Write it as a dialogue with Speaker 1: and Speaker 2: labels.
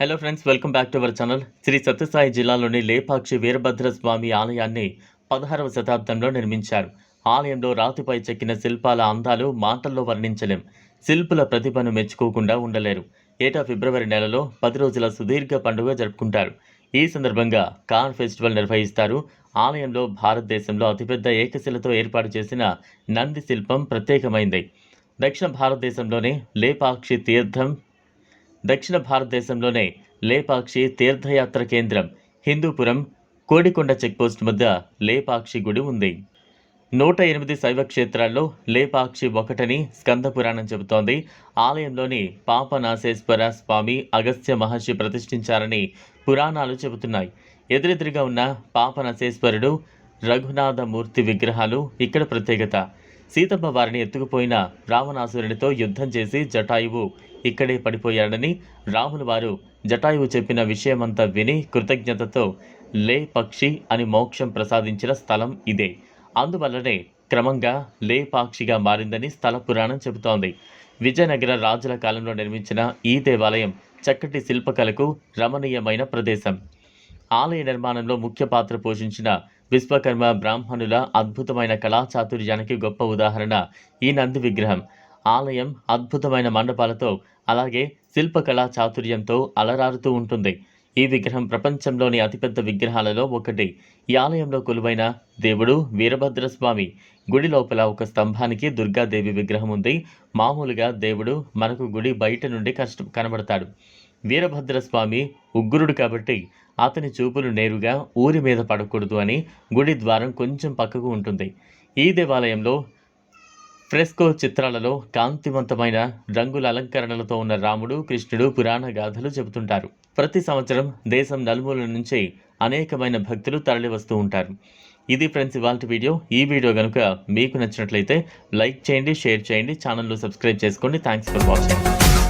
Speaker 1: Hello friends welcome back to our channel Shri Sathya Sai జిల్లాలోని లేపాక్షి వీరభద్ర స్వామి ఆలయాన్ని పదహారవ శతాబ్దంలో నిర్మించారు. ఆలయంలో రాతిపై చెక్కిన శిల్పాల అందాలు మాటల్లో వర్ణించలేం. శిల్పుల ప్రతిభను మెచ్చుకోకుండా ఉండలేరు. ఏటా ఫిబ్రవరి నెలలో పది రోజుల సుదీర్ఘ పండుగ జరుపుకుంటారు. ఈ సందర్భంగా కార్ ఫెస్టివల్ నిర్వహిస్తారు. ఆలయంలో భారతదేశంలో అతిపెద్ద ఏకశిలతో ఏర్పాటు చేసిన నంది శిల్పం ప్రత్యేకమైంది. దక్షిణ భారతదేశంలోనే లేపాక్షి తీర్థం దక్షిణ భారతదేశంలోనే లేపాక్షి తీర్థయాత్ర కేంద్రం. హిందూపురం కోడికొండ చెక్పోస్ట్ వద్ద లేపాక్షి గుడి ఉంది. నూట ఎనిమిది శైవ క్షేత్రాల్లో లేపాక్షి ఒకటని స్కంద పురాణం చెబుతోంది. ఆలయంలోని పాపనాశేశ్వర స్వామి అగస్త్య మహర్షి ప్రతిష్ఠించారని పురాణాలు చెబుతున్నాయి. ఎదురెదురుగా ఉన్న పాపనశేశ్వరుడు రఘునాథమూర్తి విగ్రహాలు ఇక్కడ ప్రత్యేకత. సీతమ్మ వారిని ఎత్తుకుపోయిన రావణాసురునితో యుద్ధం చేసి జటాయువు ఇక్కడే పడిపోయాడని రాముని వారు జటాయువు చెప్పిన విషయమంతా విని కృతజ్ఞతతో లే పక్షి అని మోక్షం ప్రసాదించిన స్థలం ఇదే. అందువల్లనే క్రమంగా లే పాక్షిగా మారిందని స్థల పురాణం చెబుతోంది. విజయనగర రాజుల కాలంలో నిర్మించిన ఈ దేవాలయం చక్కటి శిల్పకళకు రమణీయమైన ప్రదేశం. ఆలయ నిర్మాణంలో ముఖ్య పాత్ర పోషించిన విశ్వకర్మ బ్రాహ్మణుల అద్భుతమైన కళా చాతుర్యానికి గొప్ప ఉదాహరణ ఈ నంది విగ్రహం. ఆలయం అద్భుతమైన మండపాలతో అలాగే శిల్పకళా చాతుర్యంతో అలరారుతూ ఉంటుంది. ఈ విగ్రహం ప్రపంచంలోని అతిపెద్ద విగ్రహాలలో ఒకటి. ఈ ఆలయంలో కొలువైన దేవుడు వీరభద్రస్వామి. గుడి లోపల ఒక స్తంభానికి దుర్గాదేవి విగ్రహం ఉంది. మామూలుగా దేవుడు మనకు గుడి బయట నుండి కష్ట కనబడతాడు. వీరభద్రస్వామి ఉగ్రుడు కాబట్టి అతని చూపులు నేరుగా ఊరి మీద పడకూడదు అని గుడి ద్వారం కొంచెం పక్కకు ఉంటుంది. ఈ దేవాలయంలో ఫ్రెస్కో చిత్రాలలో కాంతివంతమైన రంగుల అలంకరణలతో ఉన్న రాముడు కృష్ణుడు పురాణ గాథలు చెబుతుంటారు. ప్రతి సంవత్సరం దేశం నలుమూలల నుంచి అనేకమైన భక్తులు తరలి వస్తూ ఉంటారు. ఇది ఫ్రెండ్స్ ఇవాళ వీడియో. ఈ వీడియో కనుక మీకు నచ్చినట్లయితే లైక్ చేయండి షేర్ చేయండి ఛానల్ను సబ్స్క్రైబ్ చేసుకోండి. Thanks for watching.